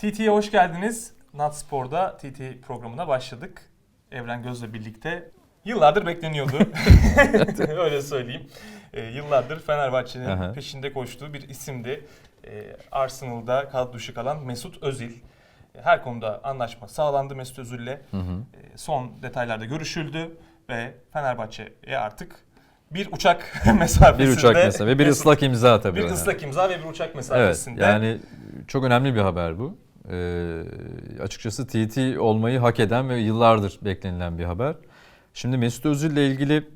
TT'ye hoş geldiniz. Nat Spor'da TT programına başladık. Evren Göz'le birlikte. Yıllardır bekleniyordu. Öyle söyleyeyim. Ee, yıllardır Fenerbahçe'nin Aha. peşinde koştuğu bir isimdi. Ee, Arsenal'da kadro dışı kalan Mesut Özil. Ee, Her konuda anlaşma sağlandı Mesut Özil'le. Ee, Son detaylarda görüşüldü ve Fenerbahçe'ye artık bir uçak mesafesinde. Bir uçak mesela ve bir Mesut- ıslak imza tabii. Bir önemli. ıslak imza ve bir uçak Evet mesafesinde. yani çok önemli bir haber bu. Ee, açıkçası TT olmayı hak eden ve yıllardır beklenilen bir haber. Şimdi Mesut Özil ile ilgili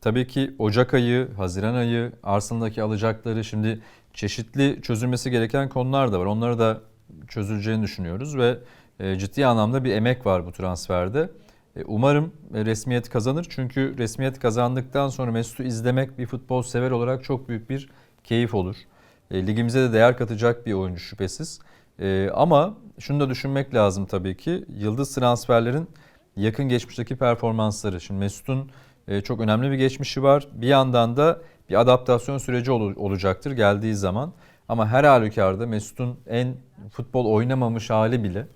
tabii ki Ocak ayı, Haziran ayı, Arsenal'daki alacakları şimdi çeşitli çözülmesi gereken konular da var. Onları da çözüleceğini düşünüyoruz ve e, ciddi anlamda bir emek var bu transferde. E, Umarım e, resmiyet kazanır çünkü resmiyet kazandıktan sonra Mesut'u izlemek bir futbol sever olarak çok büyük bir keyif olur. E, ligimize de değer katacak bir oyuncu şüphesiz. E, ama şunu da düşünmek lazım tabii ki. Yıldız transferlerin yakın geçmişteki performansları. Şimdi Mesut'un e, çok önemli bir geçmişi var. Bir yandan da bir adaptasyon süreci ol- olacaktır geldiği zaman. Ama her halükarda Mesut'un en futbol oynamamış hali bile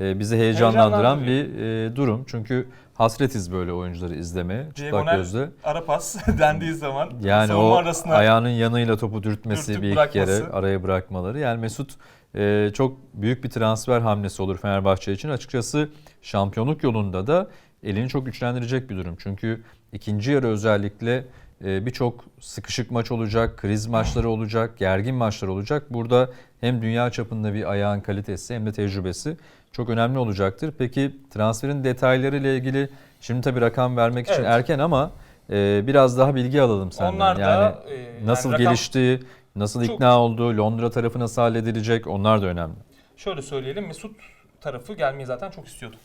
bizi heyecanlandıran bir e, durum. Çünkü hasretiz böyle oyuncuları izlemeye çıplak Diagonal gözle. ara pas dendiği zaman Yani o arasına ayağının yanıyla topu dürtmesi bir iki kere araya bırakmaları. Yani Mesut e, çok büyük bir transfer hamlesi olur Fenerbahçe için. Açıkçası şampiyonluk yolunda da elini çok güçlendirecek bir durum. Çünkü ikinci yarı özellikle e, birçok sıkışık maç olacak, kriz maçları olacak, gergin maçlar olacak. Burada hem dünya çapında bir ayağın kalitesi hem de tecrübesi çok önemli olacaktır. Peki transferin detayları ile ilgili şimdi tabii rakam vermek için Evet. erken ama e, biraz daha bilgi alalım senden. onlar da yani e, yani nasıl rakam- gelişti, nasıl Çok- ikna oldu, Londra tarafı nasıl halledilecek onlar da önemli. Şöyle söyleyelim Mesut tarafı gelmeyi zaten çok istiyordu.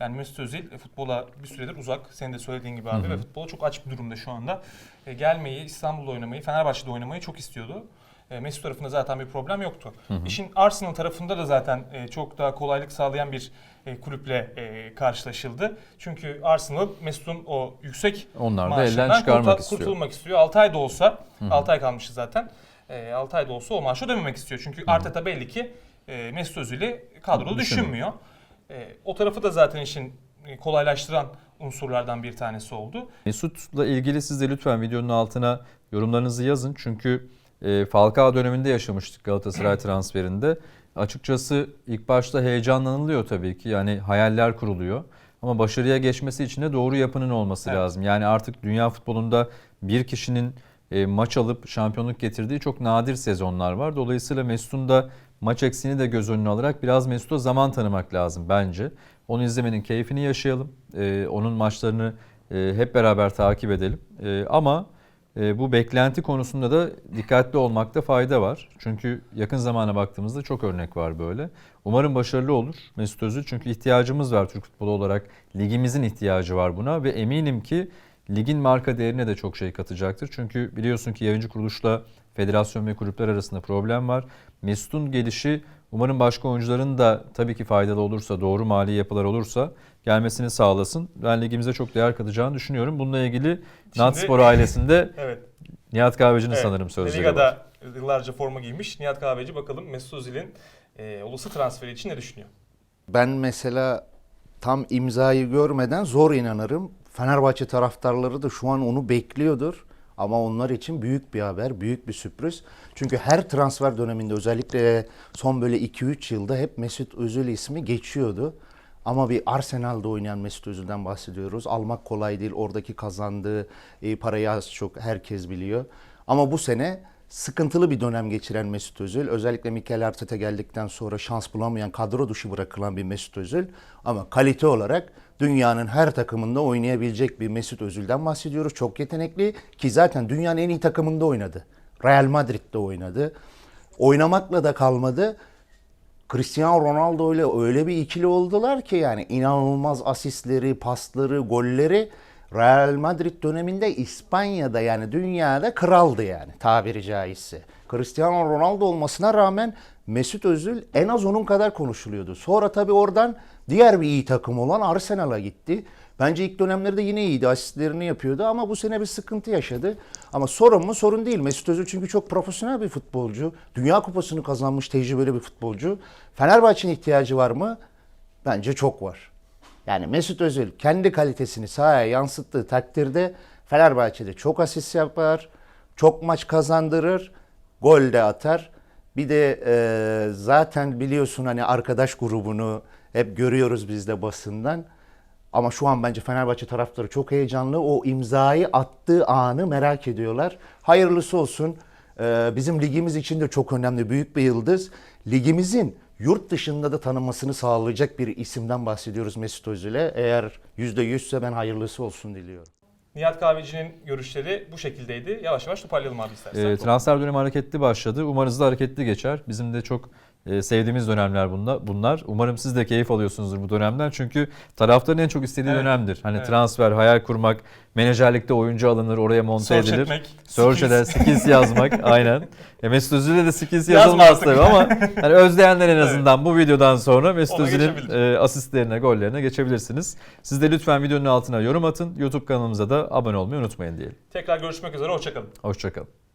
Yani Mesut Özil e, futbola bir süredir uzak. Senin de söylediğin gibi abi Hı hı. ve futbola çok aç bir durumda şu anda. E, gelmeyi, İstanbul'da oynamayı, Fenerbahçe'de oynamayı çok istiyordu. E, Mesut tarafında zaten bir problem yoktu. İşin Arsenal tarafında da zaten e, çok daha kolaylık sağlayan bir e, kulüple e, karşılaşıldı. Çünkü Arsenal Mesut'un o yüksek Onlar da elden çıkarmak kurtul- istiyor. kurtulmak istiyor. 6 ay da olsa, 6 ay kalmıştı zaten. 6 ay da olsa o maaşı ödememek istiyor. Çünkü Arteta belli ki e, Mesut Özil'i kadroda Düşünmüyor. düşünmüyor. E, o tarafı da zaten işin e, kolaylaştıran unsurlardan bir tanesi oldu. Mesut'la ilgili siz de lütfen videonun altına yorumlarınızı yazın. Çünkü e, Falcao döneminde yaşamıştık Galatasaray transferinde. Açıkçası ilk başta heyecanlanılıyor tabii ki. Yani hayaller kuruluyor. Ama başarıya geçmesi için de doğru yapının olması Evet. lazım. Yani artık dünya futbolunda bir kişinin e, maç alıp şampiyonluk getirdiği çok nadir sezonlar var. Dolayısıyla Mesut'un da maç eksiğini de göz önüne alarak biraz Mesut'a zaman tanımak lazım bence. Onu izlemenin keyfini yaşayalım. E, onun maçlarını e, hep beraber takip edelim. E, ama e, bu beklenti konusunda da dikkatli olmakta fayda var. Çünkü yakın zamana baktığımızda çok örnek var böyle. Umarım başarılı olur Mesut Özil. Çünkü ihtiyacımız var Türk futbolu olarak. Ligimizin ihtiyacı var buna ve eminim ki ligin marka değerine de çok şey katacaktır. Çünkü biliyorsun ki yayıncı kuruluşla federasyon ve kulüpler arasında problem var. Mesut'un gelişi umarım başka oyuncuların da tabii ki faydalı olursa, doğru mali yapılar olursa gelmesini sağlasın. Ben ligimize çok değer katacağını düşünüyorum. Bununla ilgili Nat Şimdi- Spor ailesinde Evet. Nihat Kahveci'nin evet. sanırım sözleri Liga'da var. yıllarca forma giymiş Nihat Kahveci bakalım Mesut Özil'in e, olası transferi için ne düşünüyor? Ben mesela tam imzayı görmeden zor inanırım. Fenerbahçe taraftarları da şu an onu bekliyordur. Ama onlar için büyük bir haber, büyük bir sürpriz. Çünkü her transfer döneminde özellikle son böyle 2-3 yılda hep Mesut Özil ismi geçiyordu. Ama bir Arsenal'da oynayan Mesut Özil'den bahsediyoruz. Almak kolay değil. Oradaki kazandığı e, parayı az çok herkes biliyor. Ama bu sene sıkıntılı bir dönem geçiren Mesut Özil. Özellikle Mikel Arteta geldikten sonra şans bulamayan, kadro dışı bırakılan bir Mesut Özil. Ama kalite olarak dünyanın her takımında oynayabilecek bir Mesut Özil'den bahsediyoruz. Çok yetenekli ki zaten dünyanın en iyi takımında oynadı. Real Madrid'de oynadı. Oynamakla da kalmadı. Cristiano Ronaldo ile öyle bir ikili oldular ki yani inanılmaz asistleri, pasları, golleri Real Madrid döneminde İspanya'da yani dünyada kraldı yani tabiri caizse. Cristiano Ronaldo olmasına rağmen Mesut Özil en az onun kadar konuşuluyordu. Sonra tabii oradan diğer bir iyi takım olan Arsenal'a gitti. Bence ilk dönemlerde yine iyiydi. Asistlerini yapıyordu ama bu sene bir sıkıntı yaşadı. Ama sorun mu? Sorun değil. Mesut Özil çünkü çok profesyonel bir futbolcu. Dünya Kupası'nı kazanmış tecrübeli bir futbolcu. Fenerbahçe'nin ihtiyacı var mı? Bence çok var. Yani Mesut Özil kendi kalitesini sahaya yansıttığı takdirde Fenerbahçe'de çok asist yapar, çok maç kazandırır, gol de atar. Bir de e, zaten biliyorsun hani arkadaş grubunu hep görüyoruz biz de basından. Ama şu an bence Fenerbahçe taraftarı çok heyecanlı. O imzayı attığı anı merak ediyorlar. Hayırlısı olsun. Ee, bizim ligimiz için de çok önemli, büyük bir yıldız. Ligimizin yurt dışında da tanınmasını sağlayacak bir isimden bahsediyoruz Mesut Özil'e. Eğer %100 ise ben hayırlısı olsun diliyorum. Nihat Kahveci'nin görüşleri bu şekildeydi. Yavaş yavaş toparlayalım abi istersen. E, transfer dönemi hareketli başladı. Umarız da hareketli geçer. Bizim de çok e, sevdiğimiz dönemler bunlar. Umarım siz de keyif alıyorsunuzdur bu dönemden. Çünkü taraftarın en çok istediği Evet. dönemdir. Hani Evet. transfer, hayal kurmak, menajerlikte oyuncu alınır, oraya monte Search edilir. etmek, Search skills. eder, skills yazmak aynen. E, Mesut Özil'e de skills yazılmaz tabii ama hani özleyenler en azından bu videodan sonra Mesut Özil'in e, asistlerine, gollerine geçebilirsiniz. Siz de lütfen videonun altına yorum atın. YouTube kanalımıza da abone olmayı unutmayın diyelim. Tekrar görüşmek üzere. Hoşçakalın. Hoşçakalın.